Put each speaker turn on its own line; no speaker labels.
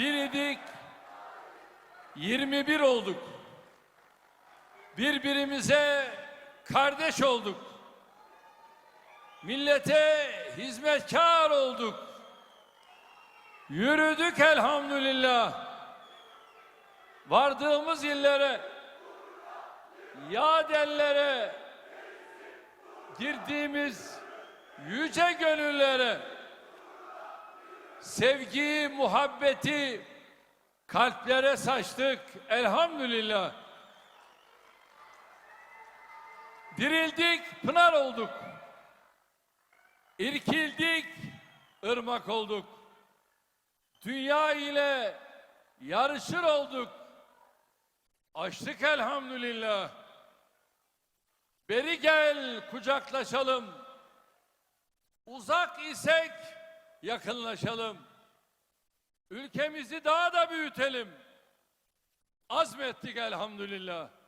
Bir idik, 21 olduk. Birbirimize kardeş olduk. Millete hizmetkar olduk. Yürüdük elhamdülillah. Vardığımız illere, yadellere, girdiğimiz yüce gönüllere, sevgiyi, muhabbeti kalplere saçtık elhamdülillah. Dirildik, pınar olduk. İrkildik, ırmak olduk. Dünya ile yarışır olduk. Açtık elhamdülillah. Beri gel kucaklaşalım. Uzak isek yakınlaşalım. Ülkemizi daha da büyütelim. Azmettik elhamdülillah.